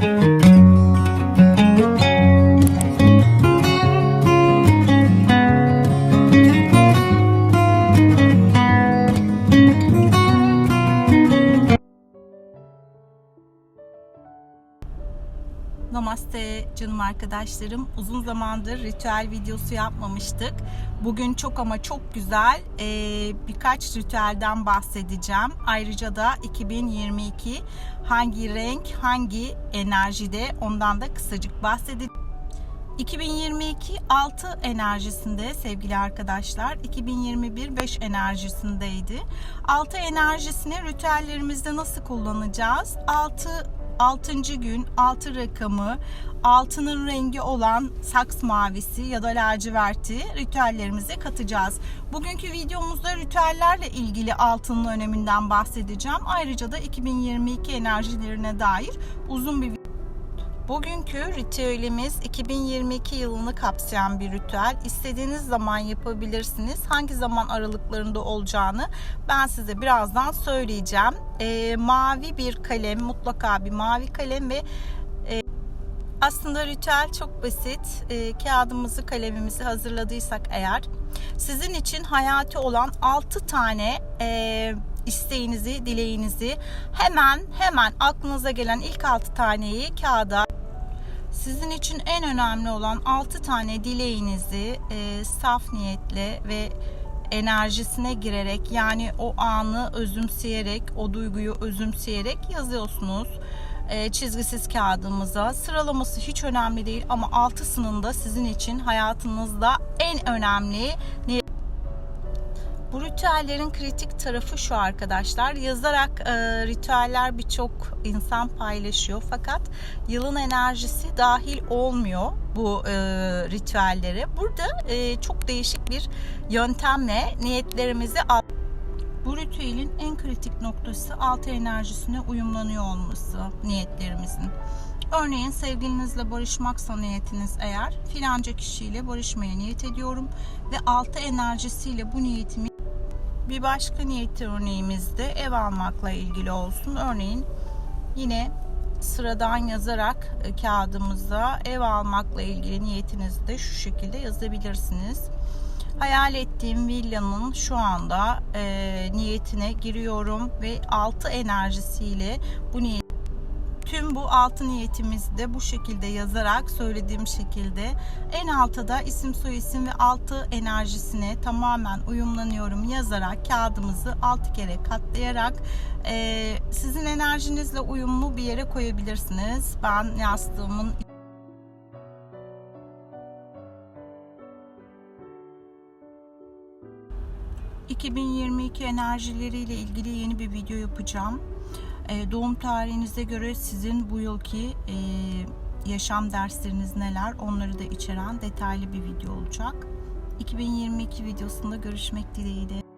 Thank you. Namaste canım arkadaşlarım. Uzun zamandır ritüel videosu yapmamıştık. Bugün çok ama çok güzel e, birkaç ritüelden bahsedeceğim. Ayrıca da 2022 hangi renk, hangi enerjide ondan da kısacık bahsedeceğim. 2022 6 enerjisinde sevgili arkadaşlar. 2021 5 enerjisindeydi. 6 enerjisini ritüellerimizde nasıl kullanacağız? 6 6. gün 6 rakamı altının rengi olan saks mavisi ya da laciverti ritüellerimize katacağız. Bugünkü videomuzda ritüellerle ilgili altının öneminden bahsedeceğim. Ayrıca da 2022 enerjilerine dair uzun bir Bugünkü ritüelimiz 2022 yılını kapsayan bir ritüel. İstediğiniz zaman yapabilirsiniz. Hangi zaman aralıklarında olacağını ben size birazdan söyleyeceğim. Ee, mavi bir kalem, mutlaka bir mavi kalem ve e, aslında ritüel çok basit. E, kağıdımızı, kalemimizi hazırladıysak eğer sizin için hayati olan 6 tane e, isteğinizi, dileğinizi hemen hemen aklınıza gelen ilk 6 taneyi kağıda sizin için en önemli olan 6 tane dileğinizi e, saf niyetle ve enerjisine girerek yani o anı özümseyerek, o duyguyu özümseyerek yazıyorsunuz e, çizgisiz kağıdımıza. Sıralaması hiç önemli değil ama altısının da sizin için hayatınızda en önemli ritüellerin kritik tarafı şu arkadaşlar. Yazarak e, ritüeller birçok insan paylaşıyor fakat yılın enerjisi dahil olmuyor bu e, ritüellere. Burada e, çok değişik bir yöntemle niyetlerimizi al bu ritüelin en kritik noktası altı enerjisine uyumlanıyor olması niyetlerimizin. Örneğin sevgilinizle barışmaksa niyetiniz eğer filanca kişiyle barışmaya niyet ediyorum ve altı enerjisiyle bu niyetimi bir başka niyet örneğimizde ev almakla ilgili olsun. Örneğin yine sıradan yazarak e, kağıdımıza ev almakla ilgili niyetinizi de şu şekilde yazabilirsiniz. Hayal ettiğim villanın şu anda e, niyetine giriyorum ve altı enerjisiyle bu niyet Tüm bu altı niyetimizi de bu şekilde yazarak söylediğim şekilde en alta da isim soyisim ve altı enerjisine tamamen uyumlanıyorum yazarak kağıdımızı altı kere katlayarak e, sizin enerjinizle uyumlu bir yere koyabilirsiniz. Ben yastığımın ...2022 enerjileriyle ilgili yeni bir video yapacağım. E, doğum tarihinize göre sizin bu yılki e, yaşam dersleriniz neler onları da içeren detaylı bir video olacak. 2022 videosunda görüşmek dileğiyle.